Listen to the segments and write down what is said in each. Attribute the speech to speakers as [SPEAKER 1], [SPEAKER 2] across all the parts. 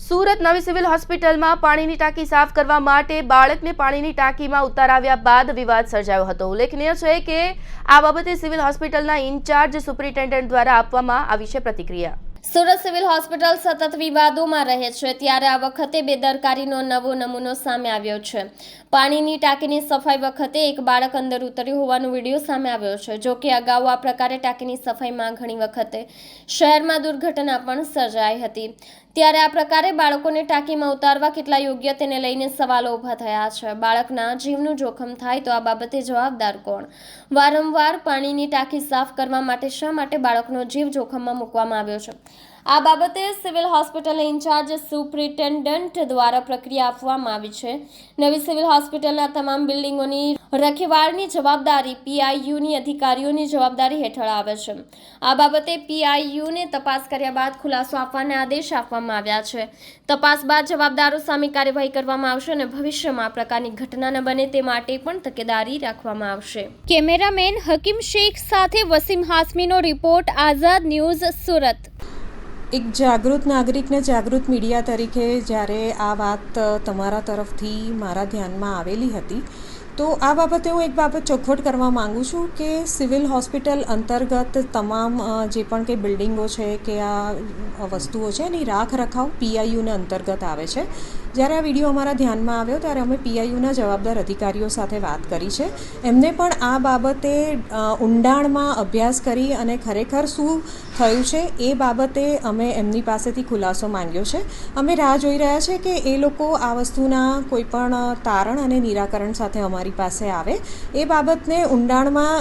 [SPEAKER 1] સુરત નવી સિવિલ હોસ્પિટલમાં પાણીની ટાંકી સાફ કરવા માટે બાળકને પાણીની ટાંકીમાં ઉતારાવ્યા બાદ વિવાદ સર્જાયો હતો. ઉલ્લેખનીય છે કે આ બાબતે સિવિલ હોસ્પિટલના ઇન્ચાર્જ સુપ્રિન્ટેન્ડન્ટ દ્વારા આપવામાં આવી છે પ્રતિક્રિયા.
[SPEAKER 2] સુરત સિવિલ હોસ્પિટલ સતત વિવાદોમાં રહે છે, ત્યારે આ વખતે બેદરકારીનો નવો નમૂનો સામે આવ્યો છે. પાણીની ટાંકીની સફાઈ વખતે એક બાળક અંદર ઉતર્યું હોવાનો વીડિયો સામે આવ્યો છે, જો કે અગાઉ આ પ્રકારે ટાંકીની સફાઈમાં ઘણી વખતે શહેરમાં દુર્ઘટના પણ સર્જાઈ હતી. ત્યારે આ પ્રકારે બાળકોને ટાંકીમાં ઉતારવા કેટલા યોગ્ય તેને લઈને સવાલો ઊભા થયા છે. બાળકના જીવનું જોખમ થાય તો આ બાબતે જવાબદાર કોણ? વારંવાર પાણીની ટાંકી સાફ કરવા માટે શા માટે બાળકનો જીવ જોખમમાં મૂકવામાં આવ્યો છે? આ બાબતે સિવિલ હોસ્પિટલ ઇન્ચાર્જ સુપ્રિન્ટેન્ડન્ટ દ્વારા પ્રક્રિયા આપવામાં આવી છે. નવી સિવિલ હોસ્પિટલના તમામ બિલ્ડિંગોની રખેવાળની જવાબદારી પીઆઈયુની અધિકારીઓની જવાબદારી હેઠળ આવે છે. આ બાબતે પીઆઈયુને તપાસ કર્યા બાદ ખુલાસો આપવાના આદેશ આપવામાં આવ્યા છે. તપાસ બાદ જવાબદારો સામે કાર્યવાહી કરવામાં આવશે અને ભવિષ્યમાં આ પ્રકારની ઘટના ન બને તે માટે પણ તકેદારી રાખવામાં આવશે. કેમેરામેન હકીમ શેખ સાથે વસીમ હાસમીનો રિપોર્ટ આઝાદ ન્યૂઝ સુરત.
[SPEAKER 3] એક જાગૃત નાગરિકને જાગૃત મીડિયા તરીકે જ્યારે આ વાત તમારા તરફથી મારા ધ્યાનમાં આવેલી હતી તો આ બાબતે હું એક બાબત ચોખવટ કરવા માગું છું કે સિવિલ હોસ્પિટલ અંતર્ગત તમામ જે પણ કંઈ બિલ્ડિંગો છે કે આ વસ્તુઓ છે એની રાખ રખાવ પીઆઈયુને અંતર્ગત આવે છે. જ્યારે આ વીડિયો અમારા ધ્યાનમાં આવ્યો ત્યારે અમે પીઆઈયુના જવાબદાર અધિકારીઓ સાથે વાત કરી છે. એમને પણ આ બાબતે ઊંડાણમાં અભ્યાસ કરી અને ખરેખર શું થયું છે એ બાબતે અમે એમની પાસેથી ખુલાસો માંગ્યો છે. અમે રાહ જોઈ રહ્યા છે કે એ લોકો આ વસ્તુના કોઈપણ તારણ અને નિરાકરણ સાથે અમારી પાસે આવે. એ બાબતને ઊંડાણમાં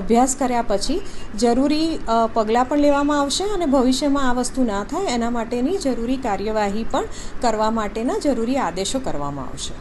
[SPEAKER 3] અભ્યાસ કર્યા પછી જરૂરી પગલાં પણ લેવામાં આવશે અને ભવિષ્યમાં આ વસ્તુ ના થાય, એના માટેની જરૂરી કાર્યવાહી પણ કરવા માટેના જરૂરી આદેશો કરવામાં આવશે.